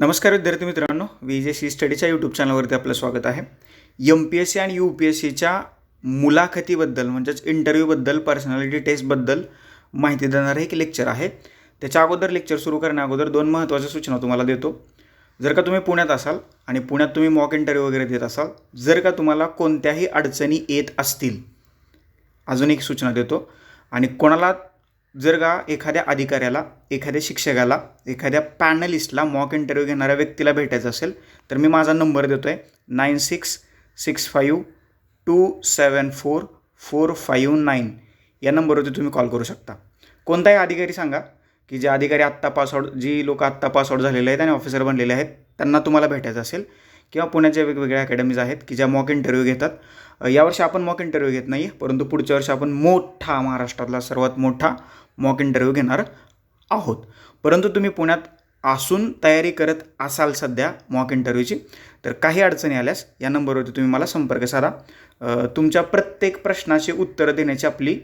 नमस्कार विद्यार्थी मित्रांनो व्ही जे सी स्टडीच्या यूट्यूब चॅनलवरती आपलं स्वागत आहे. एम पी एस सी आणि यू पी एस सीच्या मुलाखतीबद्दल म्हणजेच इंटरव्ह्यूबद्दल पर्सनॅलिटी टेस्टबद्दल माहिती देणारं एक लेक्चर आहे. त्याच्या अगोदर लेक्चर सुरू करण्या अगोदर दोन महत्त्वाच्या सूचना तुम्हाला देतो. जर का तुम्ही पुण्यात असाल आणि पुण्यात तुम्ही मॉक इंटरव्ह्यू वगैरे देत असाल जर का तुम्हाला कोणत्याही अडचणी येत असतील अजून एक सूचना देतो. आणि कोणाला जर का एखाद्या अधिकाऱ्याला एखाद्या शिक्षकाला एखाद्या पॅनलिस्टला मॉक इंटरव्ह्यू घेणाऱ्या व्यक्तीला भेटायचं असेल तर मी माझा नंबर देतो आहे nine six six five two seven four four five nine. या नंबरवरती तुम्ही कॉल करू शकता. कोणताही अधिकारी सांगा की जे अधिकारी आत्ता पासआउट जी लोक आत्ता पासआउट झालेले आहेत आणि ऑफिसर बनलेले आहेत त्यांना तुम्हाला भेटायचं असेल. किंवा पुण्याच्या वेगवेगळ्या अकॅडमीज आहेत की ज्या मॉक इंटरव्ह्यू घेतात. यावर्षी आपण मॉक इंटरव्ह्यू घेत नाही परंतु पुढच्या वर्षी आपण मोठा महाराष्ट्रातला सर्वात मोठा मॉक इंटरव्ह्यू घेणार आहोत. परंतु तुम्ही पुण्यात असून तयारी करत असाल सध्या मॉक इंटरव्ह्यूची तर काही अडचणी आल्यास या नंबरवरती तुम्ही मला संपर्क साधा. तुमच्या प्रत्येक प्रश्नाची उत्तरं देण्याची आपली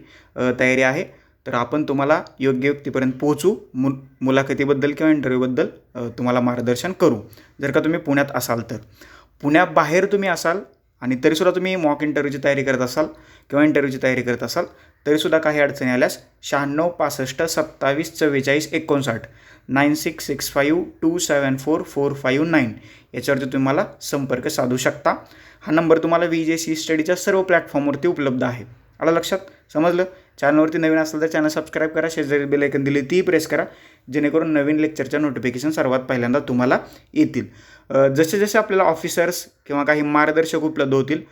तयारी आहे. तर आपण तुम्हाला योग्य व्यक्तीपर्यंत पोहोचू मु मुलाखतीबद्दल किंवा इंटरव्ह्यूबद्दल तुम्हाला मार्गदर्शन करू. जर का तुम्ही पुण्यात असाल तर. पुण्याबाहेर तुम्ही असाल आणि तरीसुद्धा तुम्ही मॉक इंटरव्ह्यूची तयारी करत असाल किंवा इंटरव्ह्यूची तयारी करत असाल तरीसुद्धा काही अडचणी आल्यास शहाण्णव पासष्ट सत्तावीस चव्वेचाळीस एकोणसाठ nine six six five two seven four four five nine याच्यावरती तुम्ही मला संपर्क साधू शकता. हा नंबर तुम्हाला व्ही जे सी स्टडीच्या सर्व प्लॅटफॉर्मवरती उपलब्ध आहे. आला लक्षात? समजलं? चॅनलवरती नवीन असेल तर चॅनल सबस्क्राईब करा शेजारी बेल ऐकन दिली ती प्रेस करा जेणेकरून नवीन लेक्चरच्या नोटिफिकेशन सर्वात पहिल्यांदा तुम्हाला येतील. जसे जसे आपल्याला ऑफिसर्स किंवा काही मार्गदर्शक उपलब्ध होतील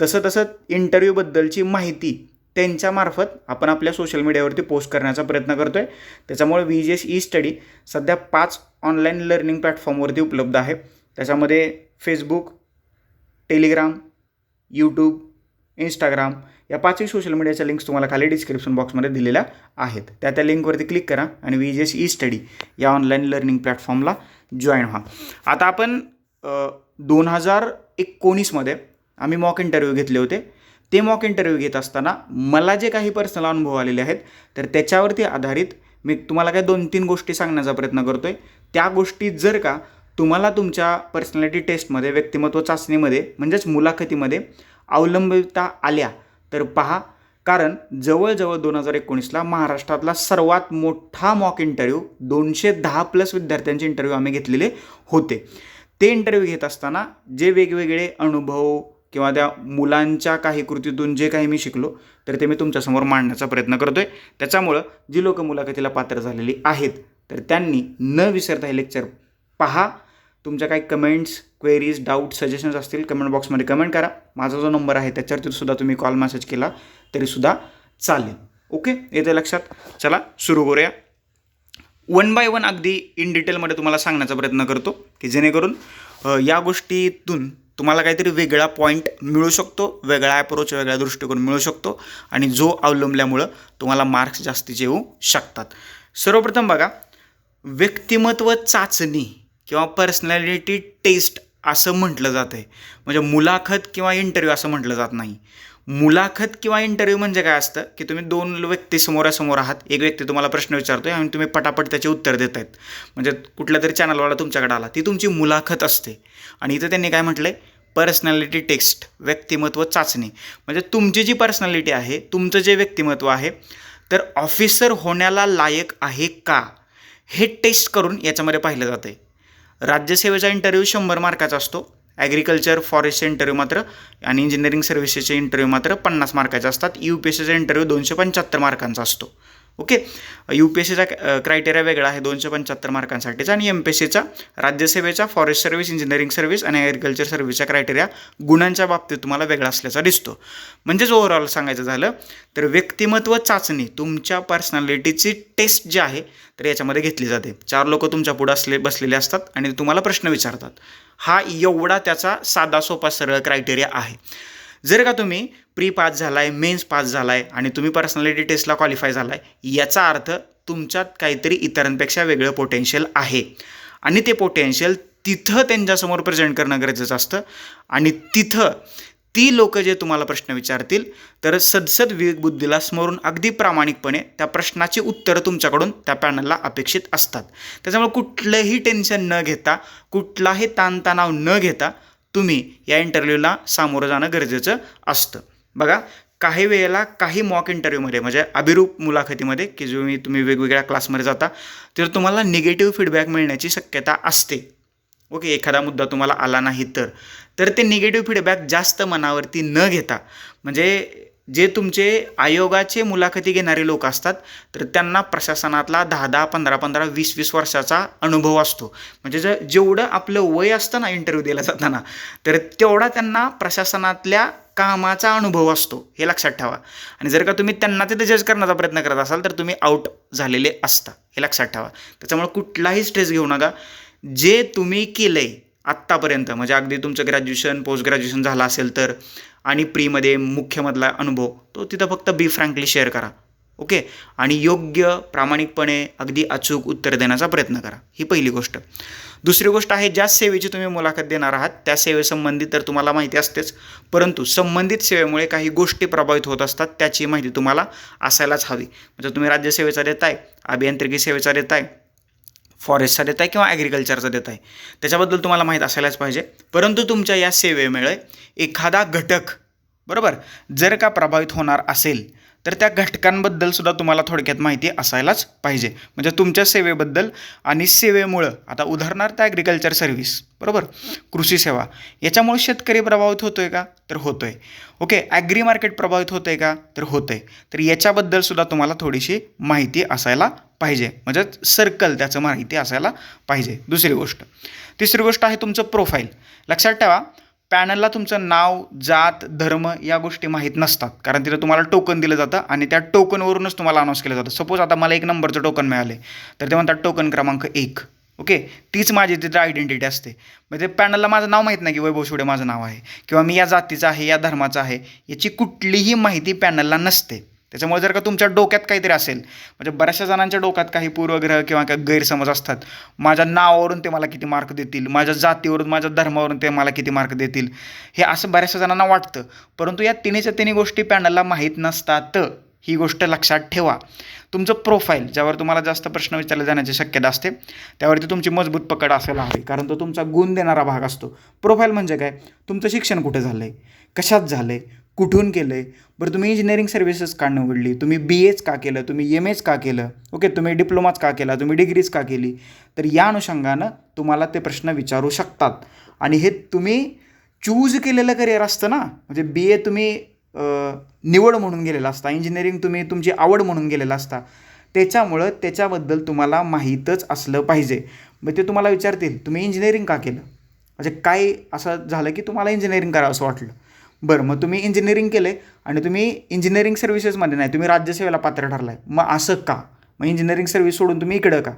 तसं तसं इंटरव्ह्यूबद्दलची माहिती त्यांच्यामार्फत आपण आपल्या सोशल मीडियावरती पोस्ट करण्याचा प्रयत्न करतो आहे त्याच्यामुळे V G S E study सध्या पाच ऑनलाईन लर्निंग प्लॅटफॉर्मवरती उपलब्ध आहे. त्याच्यामध्ये फेसबुक टेलिग्राम यूट्यूब इंस्टाग्राम या पाचही सोशल मीडियाच्या लिंक्स तुम्हाला खाली डिस्क्रिप्शन बॉक्समध्ये दिलेल्या आहेत. त्या त्या लिंकवरती क्लिक करा आणि V G S E study या ऑनलाईन लर्निंग प्लॅटफॉर्मला जॉईन व्हा. आता आपण दोन हजार एकोणीसमध्ये आम्ही मॉक इंटरव्ह्यू घेतले होते. ते मॉक इंटरव्ह्यू घेत असताना मला जे काही पर्सनल अनुभव आलेले आहेत तर त्याच्यावरती आधारित मी तुम्हाला काय दोन तीन गोष्टी सांगण्याचा प्रयत्न करतो आहे त्या गोष्टी जर का तुम्हाला तुमच्या पर्सनॅलिटी टेस्टमध्ये व्यक्तिमत्व चाचणीमध्ये म्हणजेच मुलाखतीमध्ये अवलंबिता आल्या तर पहा कारण जवळजवळ दोन हजार एकोणीसला महाराष्ट्रातला सर्वात मोठा मॉक इंटरव्ह्यू दोनशे दहा प्लस विद्यार्थ्यांचे इंटरव्ह्यू आम्ही घेतलेले होते. ते इंटरव्ह्यू घेत असताना जे वेगवेगळे अनुभव किंवा त्या मुलांच्या काही कृतीतून जे काही मी शिकलो तर ते मी तुमच्यासमोर मांडण्याचा प्रयत्न करतो आहे त्याच्यामुळं जी लोक मुलाखतीला पात्र झालेली आहेत तर त्यांनी न विसरता हे लेक्चर पहा. तुमच्या काही कमेंट्स क्वेरीज डाऊट सजेशन्स असतील कमेंट बॉक्समध्ये कमेंट करा. माझा जो नंबर आहे त्याच्यावरती सुद्धा तुम्ही कॉल मेसेज केला तरीसुद्धा चालेल. ओके येते लक्षात? चला सुरू करूया. वन बाय वन अगदी इन डिटेलमध्ये तुम्हाला सांगण्याचा प्रयत्न करतो की जेणेकरून या गोष्टीतून तुम्हाला काहीतरी वेगळा पॉईंट मिळू शकतो वेगळा अप्रोच वेगळा दृष्टिकोन मिळू शकतो आणि जो अवलंबल्यामुळं तुम्हाला मार्क्स जास्तीचे येऊ शकतात. सर्वप्रथम बघा व्यक्तिमत्व चाचणी किंवा पर्सनॅलिटी टेस्ट असं म्हटलं जातं आहे म्हणजे मुलाखत किंवा इंटरव्ह्यू असं म्हटलं जात नाही. मुलाखत किंवा इंटरव्ह्यू म्हणजे काय असतं? की तुम्ही दोन व्यक्ती समोरासमोर आहात. एक व्यक्ती तुम्हाला प्रश्न विचारतो आहे आणि तुम्ही पटापट त्याचे उत्तर देत आहेत म्हणजे कुठल्या तरी चॅनलवाला तुमच्याकडे आला ती तुमची मुलाखत असते. आणि इथं त्यांनी काय म्हटलं आहे पर्सनॅलिटी टेस्ट व्यक्तिमत्व चाचणी. म्हणजे तुमची जी पर्सनॅलिटी आहे तुमचं जे व्यक्तिमत्व आहे तर ऑफिसर होण्याला लायक आहे का? हे टेस्ट करून याच्यामध्ये पाहिलं जातं आहे राज्यसेवेचा इंटरव्ह्यू शंभर मार्काचा असतो. ॲग्रिकल्चर फॉरेस्टचे इंटरव्ह्यू मात्र आणि इंजिनिअरिंग सर्व्हिसेसचे इंटरव्ह्यू मात्र पन्नास मार्काचे असतात. यू पी एस सीचा इंटरव्ह्यू दोनशे पंच्याहत्तर मार्कांचा असतो. ओके? यू पी एस सीचा क्रायटेरिया वेगळा आहे दोनशे पंच्याहत्तर मार्कांसाठीचा आणि एम पी एस सीचा राज्यसेवेचा फॉरेस्ट सर्व्हिस इंजिनिअरिंग सर्व्हिस आणि ॲग्रिकल्चर सर्व्हिसचा क्रायटेरिया गुणांच्या बाबतीत तुम्हाला वेगळा असल्याचा दिसतो. म्हणजेच ओव्हरऑल सांगायचं झालं तर व्यक्तिमत्व चाचणी तुमच्या पर्सनॅलिटीची टेस्ट जी आहे तर याच्यामध्ये घेतली जाते. चार लोक तुमच्या पुढं असले बसलेले असतात आणि तुम्हाला प्रश्न विचारतात. हा एवढा त्याचा साधा सोपा सरळ क्रायटेरिया आहे. जर का तुम्ही प्री पास झालाय मेन्स पास झालाय आणि तुम्ही पर्सनॅलिटी टेस्टला क्वालिफाय झालाय याचा अर्थ तुमच्यात काहीतरी इतरांपेक्षा वेगळं पोटेन्शियल आहे. आणि ते पोटेन्शियल तिथं त्यांच्यासमोर प्रेझेंट करणं गरजेचं असतं. आणि तिथं ती लोक जे तुम्हाला प्रश्न विचारतील तर सदसद विवेकबुद्धीला स्मरून अगदी प्रामाणिकपणे त्या प्रश्नाची उत्तरं तुमच्याकडून त्या पॅनलला अपेक्षित असतात. त्याच्यामुळे कुठलंही टेन्शन न घेता कुठलाही ताणतणाव न घेता तुम्ही या इंटरव्ह्यूला सामोरं जाणं गरजेचं असतं. बघा काही वेळेला काही मॉक इंटरव्ह्यूमध्ये म्हणजे अभिरूप मुलाखतीमध्ये की जो मी तुम्ही वेगवेगळ्या क्लासमध्ये जाता तर तुम्हाला निगेटिव्ह फीडबॅक मिळण्याची शक्यता असते. ओके एखादा मुद्दा तुम्हाला आला नाही तर. तर ते निगेटिव्ह फीडबॅक जास्त मनावरती न घेता म्हणजे जे तुमचे आयोगाचे मुलाखती घेणारे लोक असतात तर त्यांना प्रशासनातला दहा दहा पंधरा पंधरा वीस वीस वर्षाचा अनुभव असतो. म्हणजे जर जेवढं आपलं वय असतं ना इंटरव्ह्यू दिला जाताना तर तेवढा त्यांना प्रशासनातल्या कामाचा अनुभव असतो. हे लक्षात ठेवा. आणि जर का तुम्ही त्यांना तिथे जज करण्याचा प्रयत्न करत असाल तर तुम्ही आउट झालेले असता. हे लक्षात ठेवा. त्याच्यामुळे कुठलाही स्ट्रेस घेऊ नका. जे तुम्ही केलं आहे आत्तापर्यंत म्हणजे अगदी तुमचं ग्रॅज्युएशन पोस्ट ग्रॅज्युएशन झालं असेल तर आणि प्रीमध्ये मुख्यमधला अनुभव तो तिथं फक्त बी फ्रँकली शेअर करा ओके? आणि योग्य प्रामाणिकपणे अगदी अचूक उत्तर देण्याचा प्रयत्न करा ही पहिली गोष्ट. दुसरी गोष्ट आहे ज्या सेवेची तुम्ही मुलाखत देणार आहात त्या सेवेसंबंधित तर तुम्हाला माहिती असतेच परंतु संबंधित सेवेमुळे काही गोष्टी प्रभावित होत असतात त्याची माहिती तुम्हाला असायलाच हवी. म्हणजे तुम्ही राज्यसेवेचा देताय अभियांत्रिकी सेवेचा देताय फॉरेस्टचा देत आहे किंवा ॲग्रिकल्चरचा आहे. त्याच्याबद्दल तुम्हाला माहीत असायलाच पाहिजे. परंतु तुमच्या या सेवेमुळे एखादा घटक बरोबर जर का प्रभावित होणार असेल तर त्या घटकांबद्दल सुद्धा तुम्हाला थोडक्यात माहिती असायलाच पाहिजे. म्हणजे तुमच्या सेवेबद्दल आणि सेवेमुळं आता उदाहरणार्थ ॲग्रिकल्चर सर्व्हिस बरोबर कृषी सेवा याच्यामुळे शेतकरी प्रभावित होतो आहे का? तर होतो आहे ओके ॲग्री मार्केट प्रभावित होतं आहे का? तर होतं आहे तर याच्याबद्दल सुद्धा तुम्हाला थोडीशी माहिती असायला पाहिजे. म्हणजे सर्कल त्याचं माहिती असायला पाहिजे. दुसरी गोष्ट. तिसरी गोष्ट आहे तुमचं प्रोफाईल लक्षात ठेवा पॅनलला तुमचं नाव जात धर्म या गोष्टी माहीत नसतात. कारण तिथं तुम्हाला टोकन दिलं जातं आणि त्या टोकनवरूनच तुम्हाला अनाऊन्स केलं जातं. सपोज आता मला एक नंबरचं टोकन मिळाले. तर ते म्हणतात टोकन क्रमांक एक. ओके तीच माझी तिथं आयडेंटिटी असते. म्हणजे पॅनलला माझं नाव माहीत नाही की वैभव शिवडे माझं नाव आहे. किंवा मी या जातीचं आहे या धर्माचं आहे. याची कुठलीही माहिती पॅनलला नसते. त्याच्यामुळे जर का तुमच्या डोक्यात काहीतरी असेल म्हणजे बऱ्याचशा जणांच्या डोक्यात काही पूर्वग्रह किंवा काही गैरसमज असतात. माझ्या नावावरून ते मला किती मार्क देतील माझ्या जातीवरून माझ्या धर्मावरून ते मला किती मार्क देतील हे असं बऱ्याचशा जणांना वाटतं. परंतु या तिन्हीच्या तिन्ही गोष्टी पॅनलला माहीत नसतात. ही गोष्ट लक्षात ठेवा. तुमचं प्रोफाईल ज्यावर तुम्हाला जास्त प्रश्न विचारले जाण्याची शक्यता असते त्यावरती तुमची मजबूत पकड असायला हवी कारण तो तुमचा गुण देणारा भाग असतो. प्रोफाईल म्हणजे काय? तुमचं शिक्षण कुठे झालं आहे कशात झालं आहे कुठून केलं आहे बरं तुम्ही इंजिनिअरिंग सर्व्हिसेस का निवडली? तुम्ही बी एच का केलं? तुम्ही एम एच का केलं? ओके तुम्ही डिप्लोमाच का केला? तुम्ही डिग्रीज का केली? तर या अनुषंगानं तुम्हाला ते प्रश्न विचारू शकतात. आणि हे तुम्ही चूज केलेलं करिअर असतं ना? म्हणजे बी ए तुम्ही निवड म्हणून गेलेला असता. इंजिनिअरिंग तुम्ही तुमची आवड म्हणून गेलेला असता. त्याच्यामुळं त्याच्याबद्दल तुम्हाला माहीतच असलं पाहिजे. मग ते तुम्हाला विचारतील तुम्ही इंजिनिअरिंग का केलं? म्हणजे काय असं झालं की तुम्हाला इंजिनिअरिंग करावं असं वाटलं? बरं मग तुम्ही इंजिनिअरिंग केलं आहे आणि तुम्ही इंजिनिअरिंग सर्व्हिसेसमध्ये नाही तुम्ही राज्यसेवेला पात्र ठरला आहे मग असं का? मग इंजिनिअरिंग सर्व्हिस सोडून तुम्ही इकडं का?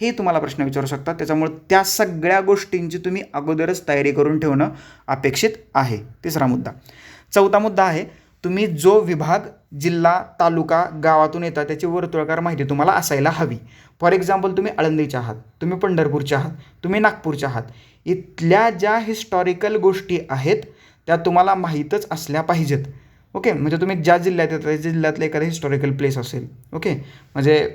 हे तुम्हाला प्रश्न विचारू शकता त्याच्यामुळे त्या सगळ्या गोष्टींची तुम्ही अगोदरच तयारी करून ठेवणं अपेक्षित आहे. तिसरा मुद्दा. चौथा मुद्दा आहे तुम्ही जो विभाग जिल्हा तालुका गावातून येता त्याची वर्तुळकार माहिती तुम्हाला असायला हवी. फॉर एक्झाम्पल तुम्ही आळंदीचे आहात तुम्ही पंढरपूरचे आहात तुम्ही नागपूरचे आहात. इथल्या ज्या हिस्टॉरिकल गोष्टी आहेत त्या तुम्हाला माहीतच असल्या पाहिजेत. ओके? म्हणजे तुम्ही ज्या जिल्ह्यात येतात त्या जिल्ह्यातलं एखादं हिस्टॉरिकल प्लेस असेल. ओके? म्हणजे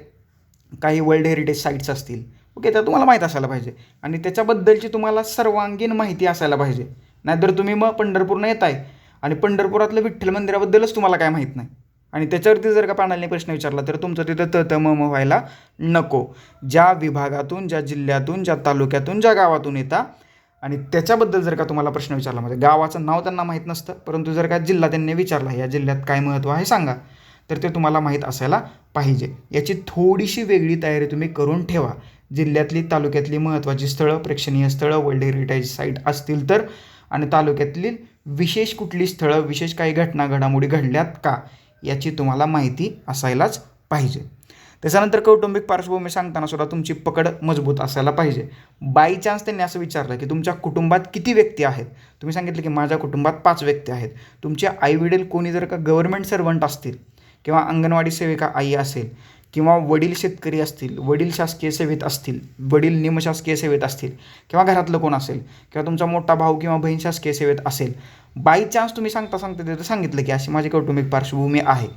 काही वर्ल्ड हेरिटेज साईट्स असतील. ओके? त्या तुम्हाला माहीत असायला पाहिजे. आणि त्याच्याबद्दलची तुम्हाला सर्वांगीण माहिती असायला पाहिजे. नाहीतर तुम्ही मग पंढरपूरनं येत आहे आणि पंढरपुरातलं विठ्ठल मंदिराबद्दलच तुम्हाला काय माहीत नाही. आणि त्याच्यावरती जर का पॅनलने प्रश्न विचारला तर तुमचं तिथं त त म म व्हायला नको. ज्या विभागातून ज्या जिल्ह्यातून ज्या तालुक्यातून ज्या गावातून येता आणि त्याच्याबद्दल जर का तुम्हाला प्रश्न विचारला म्हणजे गावाचं नाव त्यांना माहीत नसतं परंतु जर का जिल्हा त्यांनी विचारला या जिल्ह्यात काय महत्त्व आहे सांगा तर ते तुम्हाला माहीत असायला पाहिजे. याची थोडीशी वेगळी तयारी तुम्ही करून ठेवा. जिल्ह्यातली तालुक्यातली महत्त्वाची स्थळं प्रेक्षणीय स्थळं वर्ल्ड हेरिटेज साईट असतील तर आणि तालुक्यातली विशेष कुठली स्थळं विशेष काही घटना घडामोडी घडल्यात का याची तुम्हाला माहिती असायलाच पाहिजे. त्याच्यानंतर कौटुंबिक पार्श्वभूमी सांगताना सुद्धा तुमची पकड मजबूत असायला पाहिजे. बाय चान्स त्यांनी असं विचारलं की तुमच्या कुटुंबात किती व्यक्ती आहेत? तुम्ही सांगितलं की माझ्या कुटुंबात पाच व्यक्ती आहेत. तुमचे आईवडील कोणी जर का गव्हर्नमेंट सर्वंट असतील किंवा अंगणवाडी सेविका आई असेल किंवा वडील शेतकरी असतील वडील शासकीय सेवेत असतील वडील निमशासकीय सेवेत असतील किंवा घरातलं कोण असेल किंवा तुमचा मोठा भाऊ किंवा बहीण शासकीय सेवेत असेल बाय चान्स तुम्ही सांगता सांगता तिथं सांगितलं की अशी माझी कौटुंबिक पार्श्वभूमी आहे.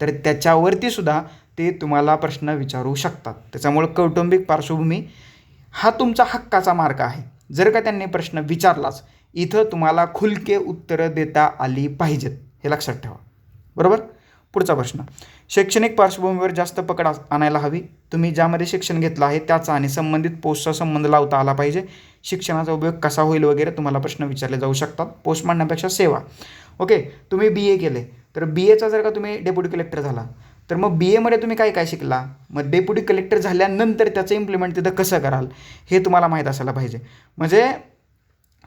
तर त्याच्यावरती सुद्धा ते तुम्हाला प्रश्न विचारू शकतात. त्याच्यामुळं कौटुंबिक पार्श्वभूमी हा तुमचा हक्काचा मार्ग आहे. जर का त्यांनी प्रश्न विचारलाच इथं तुम्हाला खुलके उत्तरं देता आली पाहिजेत हे लक्षात ठेवा. बरोबर? पुढचा प्रश्न. शैक्षणिक पार्श्वभूमीवर जास्त पकड आणायला हवी. तुम्ही ज्यामध्ये शिक्षण घेतलं आहे त्याचा आणि संबंधित पोस्टचा संबंध लावता आला पाहिजे. शिक्षणाचा उपयोग कसा होईल वगैरे तुम्हाला प्रश्न विचारले जाऊ शकतात. पोस्ट मांडण्यापेक्षा सेवा. ओके? तुम्ही बी ए केले. तर बी एचा जर का तुम्ही डेप्युटी कलेक्टर झाला तर मग बी एमध्ये तुम्ही काय काय शिकला? मग डेप्युटी कलेक्टर झाल्यानंतर त्याचं इम्प्लिमेंट तिथं कसं कराल? हे तुम्हाला माहीत असायला पाहिजे. म्हणजे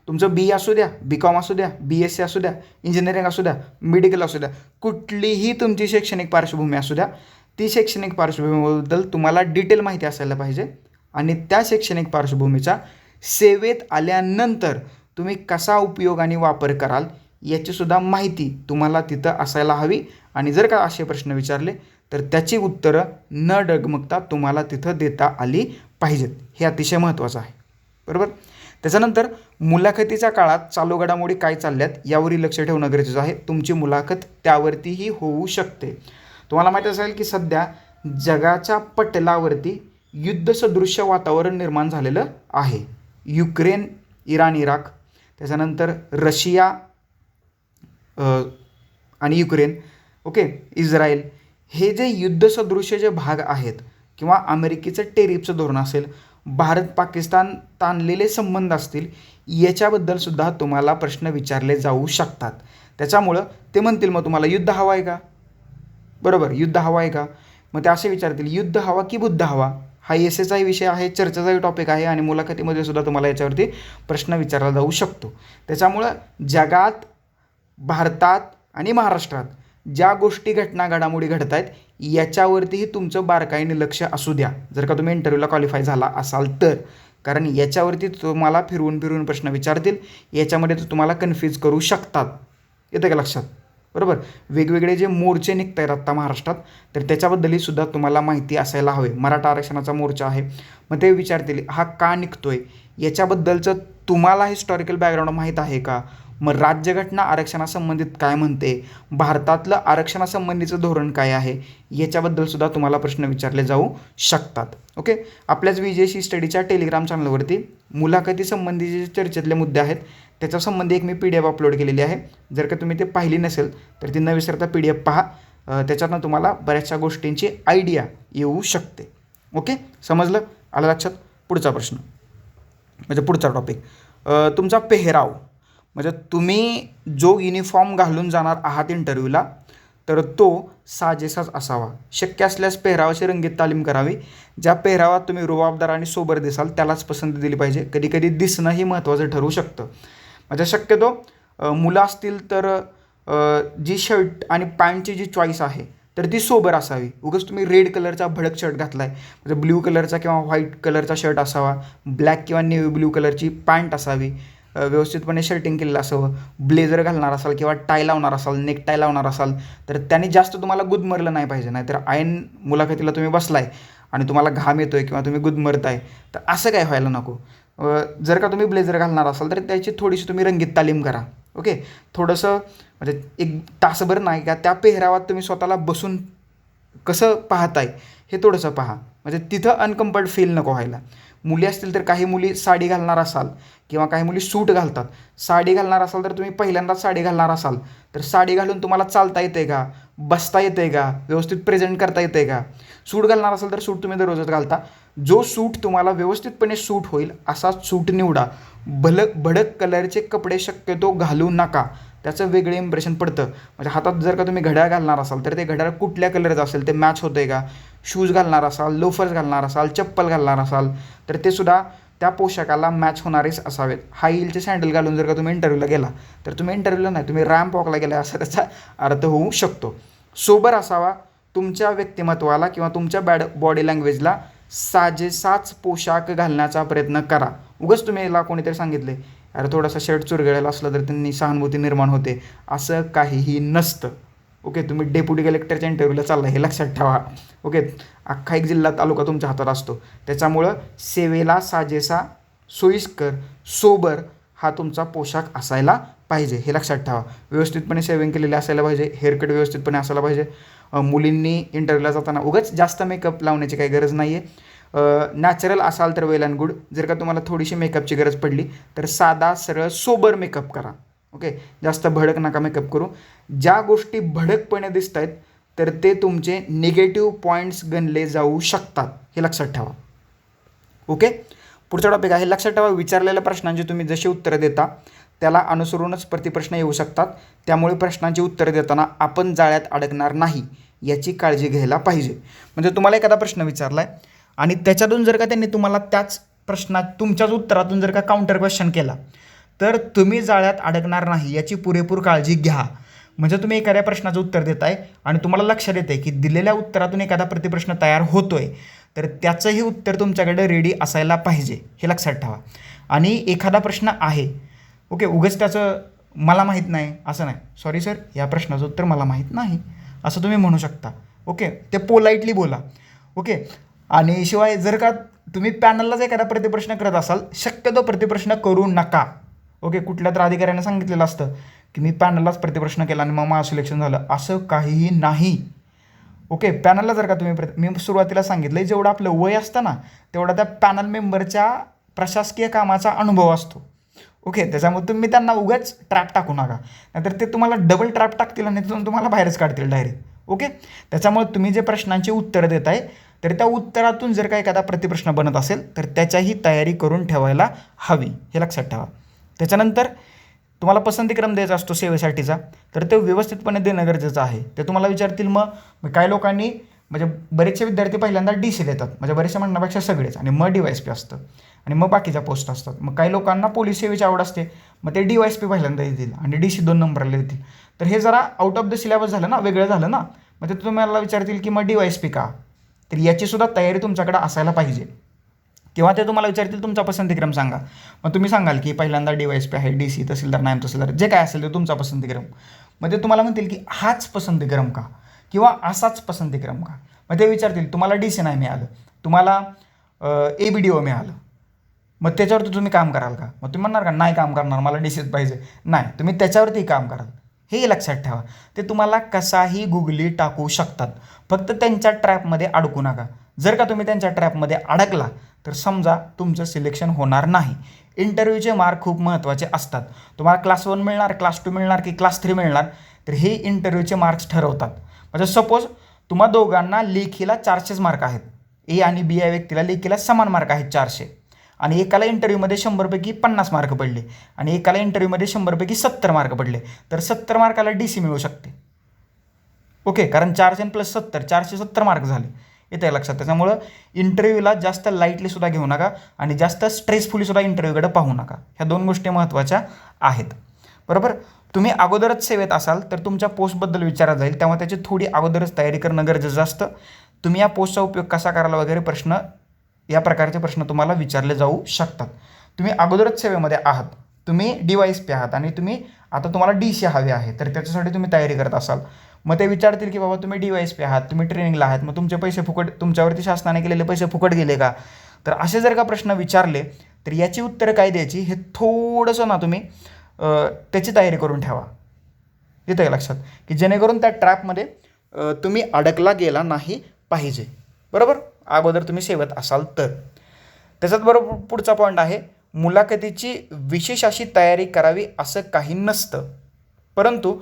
तुमचं बी असू द्या बी कॉम असू द्या बी एस सी असू द्या इंजिनिअरिंग असू द्या मेडिकल असू द्या कुठलीही तुमची शैक्षणिक पार्श्वभूमी असू द्या ती शैक्षणिक पार्श्वभूमीबद्दल तुम्हाला डिटेल माहिती असायला पाहिजे. आणि त्या शैक्षणिक पार्श्वभूमीचा सेवेत आल्यानंतर तुम्ही कसा उपयोग आणि वापर कराल याचीसुद्धा माहिती तुम्हाला तिथं असायला हवी. आणि जर का असे प्रश्न विचारले तर त्याची उत्तरं न डगमगता तुम्हाला तिथं देता आली पाहिजेत. हे अतिशय महत्त्वाचं आहे. बरोबर? त्याच्यानंतर मुलाखतीच्या काळात चालू घडामोडी काय चालल्यात यावरही लक्ष ठेवणं गरजेचं आहे. तुमची मुलाखत त्यावरतीही होऊ शकते. तुम्हाला माहीत असेल की सध्या जगाच्या पटलावरती युद्धसदृश्य वातावरण निर्माण झालेलं आहे. युक्रेन इराण इराक त्याच्यानंतर रशिया आणि युक्रेन. Okay Israel. हे जे युद्धसदृश्य जे भाग आहेत किंवा अमेरिकेचं टेरिफचं धोरण असेल भारत पाकिस्तान ताणलेले संबंध असतील याच्याबद्दल सुद्धा तुम्हाला प्रश्न विचारले जाऊ शकतात. त्याच्यामुळं ते म्हणतील मग तुम्हाला युद्ध हवं आहे का? बरोबर युद्ध हवा आहे का? मग ते असे विचारतील युद्ध हवा की बुद्ध हवा? हा एस एचाही विषय आहे चर्चेचाही टॉपिक आहे आणि मुलाखतीमध्ये सुद्धा तुम्हाला याच्यावरती प्रश्न विचारला जाऊ शकतो. त्याच्यामुळं जगात भारतात आणि महाराष्ट्रात ज्या गोष्टी घटना घडामोडी घडत आहेत याच्यावरतीही तुमचं बारकाईने लक्ष असू द्या. जर का तुम्ही इंटरव्ह्यूला क्वालिफाय झाला असाल तर. कारण याच्यावरती तुम्हाला फिरवून फिरवून प्रश्न विचारतील याच्यामध्ये ते तुम्हाला कन्फ्यूज करू शकतात. येतं का लक्षात? बरोबर? वेगवेगळे जे मोर्चे निघत आहेत आत्ता महाराष्ट्रात तर त्याच्याबद्दलही सुद्धा तुम्हाला माहिती असायला हवे. मराठा आरक्षणाचा मोर्चा आहे. मग ते विचारतील हा का निघतोय? याच्याबद्दलचं तुम्हाला हिस्टॉरिकल बॅकग्राऊंड माहीत आहे का? मग राज्यघटना आरक्षणासंबंधित काय म्हणते? भारतातलं आरक्षणासंबंधीचं धोरण काय आहे? याच्याबद्दलसुद्धा तुम्हाला प्रश्न विचारले जाऊ शकतात. ओके? आपल्याच विजयशी स्टडीच्या टेलिग्राम चॅनलवरती मुलाखतीसंबंधीचे जे चर्चेतले मुद्दे आहेत त्याच्यासंबंधी एक मी पी डी एफ अपलोड केलेली आहे. जर का तुम्ही ते पाहिली नसेल तर ती न विसरता पी डी एफ पहा. त्याच्यातनं तुम्हाला बऱ्याचशा गोष्टींची आयडिया येऊ शकते. ओके? समजलं? आलं लक्षात? पुढचा प्रश्न. म्हणजे पुढचा टॉपिक तुमचा पेहराव. म्हणजे तुम्ही जो युनिफॉर्म घालून जाणार आहात इंटरव्ह्यूला तर तो साजेसाच असावा. शक्य असल्यास पेहरावाची रंगीत तालीम करावी. ज्या पेहरावात तुम्ही रुबाबदार आणि सोबर दिसाल त्यालाच पसंती दिली पाहिजे. कधी कधी दिसणंही महत्त्वाचं ठरू शकतं. म्हणजे शक्यतो मुलं असतील तर जी शर्ट आणि पॅन्टची जी चॉईस आहे तर ती सोबर असावी. उगाच तुम्ही रेड कलरचा भडक शर्ट घातला आहे म्हणजे ब्ल्यू कलरचा किंवा व्हाईट कलरचा शर्ट असावा. ब्लॅक किंवा नेव्ही ब्ल्यू कलरची पॅन्ट असावी. व्यवस्थितपणे शर्टिंग केलेलं असावं ब्लेझर घालणार असाल किंवा टाय लावणार असाल नेक टाय लावणार असाल तर त्याने जास्त तुम्हाला गुदमरलं नाही पाहिजे. नाहीतर ऐन मुलाखतीला तुम्ही बसलाय आणि तुम्हाला घाम येतो आहे किंवा तुम्ही गुदमरताय तर असं काय व्हायला नको. जर का तुम्ही ब्लेझर घालणार असाल तर त्याची थोडीशी तुम्ही रंगीत तालीम करा. ओके? थोडंसं म्हणजे एक तासभर नाही का त्या पेहरावात तुम्ही स्वतःला बसून कसं पाहताय हे थोडंसं पहा. म्हणजे तिथं अनकम्फर्ट फील नको व्हायला. मुली असतील तर काही मुली साडी घालणार असाल किंवा काही मुली सूट घालतात. साडी घालणार असाल तर तुम्ही पहिल्यांदाच साडी घालणार असाल. तर साडी घालून तुम्हाला चालता येते का? बसता येते का? व्यवस्थित प्रेझेंट करता येते का? सूट घालणार असाल तर सूट तुम्ही दररोजच घालता. जो सूट तुम्हाला व्यवस्थितपणे सूट होईल असा सूट निवडा. भल भडक कलरचे कपडे शक्यतो घालू नका. त्याचं वेगळं इम्प्रेशन पडतं. म्हणजे हातात जर का तुम्ही घड्याळ घालणार असाल तर ते घड्याळ कुठल्या कलरचं असेल ते मॅच होतं आहे का? शूज घालणार असाल लोफर्स घालणार असाल चप्पल घालणार असाल तर ते सुद्धा त्या पोशाखाला मॅच होणारेच असावेत. हाय हिलचे सँडल घालून जर का तुम्ही इंटरव्ह्यूला गेला तर तुम्ही इंटरव्ह्यूला नाही तुम्ही रॅम्प वॉकला गेला असा त्याचा अर्थ होऊ शकतो. सोबर असावा तुमच्या व्यक्तिमत्वाला किंवा तुमच्या बॅड बॉडी लँग्वेजला साजेसाच पोशाख घालण्याचा प्रयत्न करा. उगाच तुम्ही याला कोणीतरी सांगितले अरे थोडासा शर्ट चुरगळेला असलं तर त्यांनी सहानुभूती निर्माण होते. असं काहीही नसतं. ओके तुम्ही डेप्युटी कलेक्टरच्या इंटरव्ह्यूला चालला हे लक्षात ठेवा. ओके अख्खा एक जिल्हा तालुका तुमच्या हातात असतो. त्याच्यामुळं सेवेला साजेसा सोयीस्कर सोबर हा तुमचा पोशाख असायला पाहिजे हे लक्षात ठेवा. व्यवस्थितपणे सेविंग केलेले असायला पाहिजे हेअरकट व्यवस्थितपणे असायला पाहिजे. मुलींनी इंटरव्ह्यूला जाताना उगाच जास्त मेकअप लावण्याची काही गरज नाही आहे नॅचरल असाल तर वेल अँड गुड जर का तुम्हाला थोडीशी मेकअपची गरज पडली तर साधा सरळ सोबर मेकअप करा. ओके? जास्त भडक नका मेकअप करू. ज्या गोष्टी भडकपणे दिसत आहेत तर ते तुमचे निगेटिव्ह पॉईंट्स गणले जाऊ शकतात हे लक्षात ठेवा. ओके? पुढचा टॉपिक आहे लक्षात ठेवा विचारलेल्या प्रश्नांची तुम्ही जशी उत्तरं देता त्याला अनुसरूनच प्रतिप्रश्न येऊ शकतात. त्यामुळे प्रश्नांची उत्तरं देताना आपण जाळ्यात अडकणार नाही याची काळजी घ्यायला पाहिजे. म्हणजे तुम्हाला एखादा प्रश्न विचारला आहे आणि त्याच्यातून जर का त्यांनी तुम्हाला त्याच प्रश्नात तुमच्याच उत्तरातून जर का काउंटर क्वेश्चन केला तर तुम्ही जाळ्यात अडकणार नाही याची पुरेपूर काळजी घ्या. म्हणजे तुम्ही एखाद्या प्रश्नाचं उत्तर देताय आणि तुम्हाला लक्षात आहे की दिलेल्या उत्तरातून एखादा प्रतिप्रश्न तयार होतोय तर त्याचंही उत्तर तुमच्याकडे रेडी असायला पाहिजे हे लक्षात ठेवा. आणि एखादा प्रश्न आहे ओके उगाच त्याचं मला माहीत नाही असं नाही. सॉरी सर या प्रश्नाचं उत्तर मला माहीत नाही असं तुम्ही म्हणू शकता. ओके ते पोलाईटली बोला. ओके आणि शिवाय जर का तुम्ही पॅनललाच एखादा प्रतिप्रश्न करत असाल शक्यतो प्रतिप्रश्न करू नका. ओके कुठल्या तर अधिकाऱ्यानं सांगितलेलं असतं की मी पॅनललाच प्रतिप्रश्न केला आणि मग माझं सिलेक्शन झालं. असं काहीही नाही. ओके पॅनलला जर का तुम्ही प्र मी सुरुवातीला सांगितलं जेवढं आपलं वय असतं ना तेवढा त्या पॅनल मेंबरच्या प्रशासकीय कामाचा अनुभव असतो. ओके त्याच्यामुळे तुम्ही त्यांना उगाच ट्रॅप टाकू नका. नाहीतर ते तुम्हाला डबल ट्रॅप टाकतील आणि तिथून तुम्हाला बाहेरच काढतील डायरेक्ट ओके? त्याच्यामुळे तुम्ही जे प्रश्नांची उत्तरं देत आहे तर त्या उत्तरातून जर का एखादा प्रतिप्रश्न बनत असेल तर त्याच्याही तयारी करून ठेवायला हवी. हे लक्षात ठेवा. त्याच्यानंतर तुम्हाला पसंतीक्रम द्यायचा असतो सेवेसाठीचा तर ते व्यवस्थितपणे देणं गरजेचं आहे. ते तुम्हाला विचारतील मग काय लोकांनी म्हणजे बरेचसे विद्यार्थी पहिल्यांदा डी सी देतात म्हणजे बरेचशा म्हणण्यापेक्षा सगळेच. आणि मग डी वाय एस पी असतं. आणि मग बाकीच्या पोस्ट असतात. मग काही लोकांना पोलीस सेवेची आवड असते. मग ते डी वाय एस पी पहिल्यांदा देतील आणि डी सी दोन नंबरला देतील तर हे जरा आउट ऑफ द सिलेबस झालं ना वेगळं झालं ना मग ते तुम्हाला विचारतील की मग डी वाय एस पी का? तर याचीसुद्धा तयारी तुमच्याकडे असायला पाहिजे. किंवा ते तुम्हाला विचारतील तुमचा पसंतीक्रम सांगा. मग तुम्ही सांगाल की पहिल्यांदा डी वाय एस पी आहे डी सी तहसीलदार नायब तहसीलदार जे काय असेल ते तुमचा पसंतीक्रम. मग ते तुम्हाला म्हणतील की हाच पसंतीक्रम का? किंवा असाच पसंतीक्रम का? मग ते विचारतील तुम्हाला डी सी नाही मिळालं. तुम्हाला ए बी डी ओ मिळालं. मग त्याच्यावरती तुम्ही काम कराल का? मग तुम्ही म्हणणार का नाही काम करणार मला डी सीच पाहिजे. नाही तुम्ही त्याच्यावरती काम कराल. हे लक्षात ठेवा. ते तुम्हाला कसाही गुगली टाकू शकतात. फक्त त्यांच्या ट्रॅपमध्ये अडकू नका. जर का तुम्ही त्यांच्या ट्रॅपमध्ये अडकला तर समजा तुमचं सिलेक्शन होणार नाही. इंटरव्ह्यूचे मार्क खूप महत्त्वाचे असतात. तुम्हाला क्लास वन मिळणार क्लास टू मिळणार की क्लास थ्री मिळणार तर हे इंटरव्ह्यूचे मार्क्स ठरवतात. म्हणजे सपोज तुम्हा दोघांना लेखीला चारशेच मार्क आहेत. ए आणि बी या व्यक्तीला लेखीला समान मार्क आहेत चारशे. आणि एकाला इंटरव्ह्यूमध्ये शंभरपैकी पन्नास मार्क पडले. आणि एकाला इंटरव्ह्यूमध्ये शंभरपैकी सत्तर मार्क पडले. तर सत्तर मार्काला डी सी मिळू शकते. ओके कारण चारशे प्लस सत्तर चारशे सत्तर मार्क झाले. येतं आहे लक्षात त्याच्यामुळं इंटरव्ह्यूला जास्त लाईटली सुद्धा घेऊ नका आणि जास्त स्ट्रेसफुली सुद्धा इंटरव्ह्यूकडे पाहू नका. ह्या दोन गोष्टी महत्त्वाच्या आहेत. बरोबर? तुम्ही अगोदरच सेवेत असाल तर तुमच्या पोस्टबद्दल विचारा जाईल. तेव्हा त्याची थोडी अगोदरच तयारी करणं गरजेचं असतं. तुम्ही या पोस्टचा उपयोग कसा करायला वगैरे प्रश्न या प्रकारचे प्रश्न तुम्हाला विचारले जाऊ शकतात. तुम्ही अगोदरच सेवेमध्ये आहात. तुम्ही डी वाय एस पी आहात आणि तुम्ही आता तुम्हाला डी सी हवे आहे तर त्याच्यासाठी तुम्ही तयारी करत असाल. मग ते विचारतील की बाबा तुम्ही डी वाय एस पी आहात तुम्ही ट्रेनिंगला आहात मग तुमचे पैसे फुकट तुमच्यावरती शासनाने केलेले पैसे फुकट गेले का? तर असे जर का प्रश्न विचारले तर याची उत्तरं काय द्यायची हे थोडंसं ना तुम्ही त्याची तयारी करून ठेवा. येतं आहे लक्षात? की जेणेकरून त्या ट्रॅपमध्ये तुम्ही अडकला गेला नाही पाहिजे. बरोबर? अगोदर तुम्ही सेवत असाल तर. त्याच्यात बरोबर पुढचा पॉईंट आहे मुलाखतीची विशेष अशी तयारी करावी असं काही नसतं. परंतु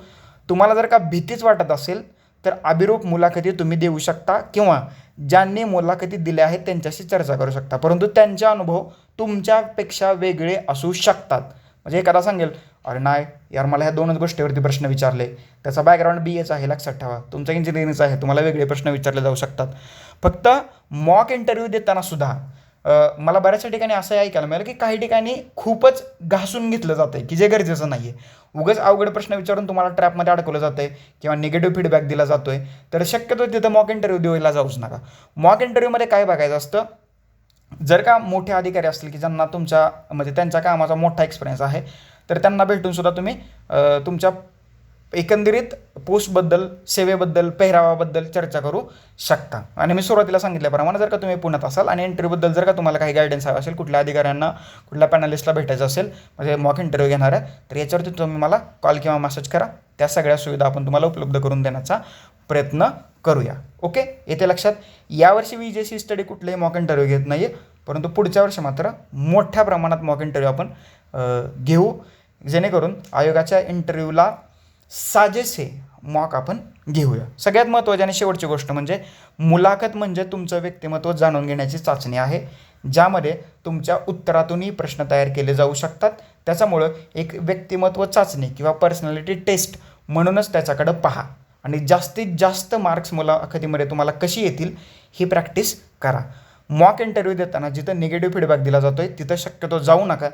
तुम्हाला जर का भीतीच वाटत असेल तर अभिरूप मुलाखती तुम्ही देऊ शकता किंवा ज्यांनी मुलाखती दिल्या आहेत त्यांच्याशी चर्चा करू शकता. परंतु त्यांचे अनुभव तुमच्यापेक्षा वेगळे असू शकतात. म्हणजे एखादा सांगेल अरे नाही यार मला ह्या दोनच गोष्टीवरती प्रश्न विचारले. त्याचा बॅकग्राऊंड बी एच आहे लक्षात ठेवा. तुमचा इंजिनिअरिंगचा आहे तुम्हाला वेगळे प्रश्न विचारले जाऊ शकतात. फक्त मॉक इंटरव्ह्यू देताना सुद्धा मला बऱ्याचशा ठिकाणी असं ऐकायला मिळालं की काही ठिकाणी खूपच घासून घेतलं जातं आहे की जे गरजेचं नाही आहे उगाच अवघड प्रश्न विचारून तुम्हाला ट्रॅपमध्ये अडकवलं जातं आहे किंवा निगेटिव्ह फीडबॅक दिला जातो आहे तर शक्यतो तिथं मॉक इंटरव्ह्यू द्यायला जाऊच नका. मॉक इंटरव्ह्यूमध्ये काय बघायचं असतं? जर का मोठे अधिकारी असतील की ज्यांना तुमच्या म्हणजे त्यांच्या कामाचा मोठा एक्सपिरियन्स आहे तर त्यांना भेटून सुद्धा तुम्ही तुमच्या एकंदरीत पोस्टबद्दल सेवेबद्दल पेहरावाबद्दल चर्चा करू शकता. आणि मी सुरुवातीला सांगितल्याप्रमाणे जर का तुम्ही पुण्यात असाल आणि इंटरव्ह्यूबद्दल जर का तुम्हाला काही गायडन्स हवा असेल कुठल्या अधिकाऱ्यांना कुठल्या पॅनलिस्टला भेटायचं असेल म्हणजे मॉक इंटरव्ह्यू घेणार आहे तर याच्यावरती तुम्ही मला कॉल किंवा मेसेज करा. त्या सगळ्या सुविधा आपण तुम्हाला उपलब्ध करून देण्याचा प्रयत्न करूया. ओके येते लक्षात. यावर्षी वी जे सी स्टडी कुठलेही मॉक इंटरव्ह्यू घेत नाही आहे परंतु पुढच्या वर्षी मात्र मोठ्या प्रमाणात मॉक इंटरव्ह्यू आपण घेऊ. जेणेकरून आयोगाच्या इंटरव्ह्यूला साजेसे मॉक आपण घेऊया. सगळ्यात महत्त्वाची आणि शेवटची गोष्ट म्हणजे मुलाखत म्हणजे तुमचं व्यक्तिमत्व जाणून घेण्याची चाचणी आहे ज्यामध्ये तुमच्या उत्तरातूनही प्रश्न तयार केले जाऊ शकतात. त्याच्यामुळं एक व्यक्तिमत्व चाचणी किंवा पर्सनॅलिटी टेस्ट म्हणूनच त्याच्याकडं पहा. आणि जास्तीत जास्त मार्क्स मुलाखतीमध्ये तुम्हाला कशी येतील ही प्रॅक्टिस करा. मॉक इंटरव्ह्यू देताना जिथं निगेटिव्ह फीडबॅक दिला जातो आहे तिथं शक्यतो जाऊ नका.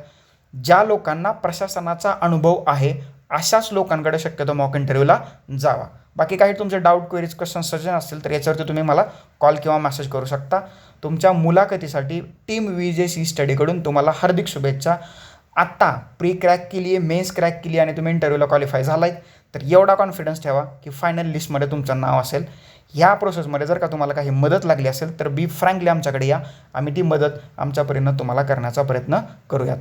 ज्या लोकांना प्रशासनाचा अनुभव आहे अशाच लोकांकडे शक्यतो मॉक इंटरव्ह्यूला जावा. बाकी काही तुमचे डाऊट क्वेरीज क्वेश्चन सजेशन असतील तर याच्यावरती तुम्ही मला कॉल किंवा मेसेज करू शकता. तुमच्या मुलाखतीसाठी टीम व्ही जे सी स्टडीकडून तुम्हाला हार्दिक शुभेच्छा. आत्ता प्री क्रॅक केली आहे मेन्स क्रॅक केली आणि तुम्ही इंटरव्ह्यूला क्वालिफाय झालाय तर एवढा कॉन्फिडन्स ठेवा की फायनल लिस्टमध्ये तुमचं नाव असेल. ह्या प्रोसेसमध्ये जर का तुम्हाला काही मदत लागली असेल तर बी फ्रँकली आमच्याकडे या. आम्ही ती मदत आमच्यापर्यंत तुम्हाला करण्याचा प्रयत्न करूयात.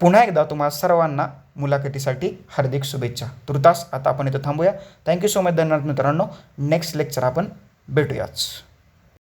पुन्हा एकदा तुम्हा सर्वांना मुलाखतीसाठी हार्दिक शुभेच्छा. तुर्तास आता आपण इथं थांबूया. थँक्यू सो मच धन्यवाद मित्रांनो. नेक्स्ट लेक्चर आपण भेटूयाच.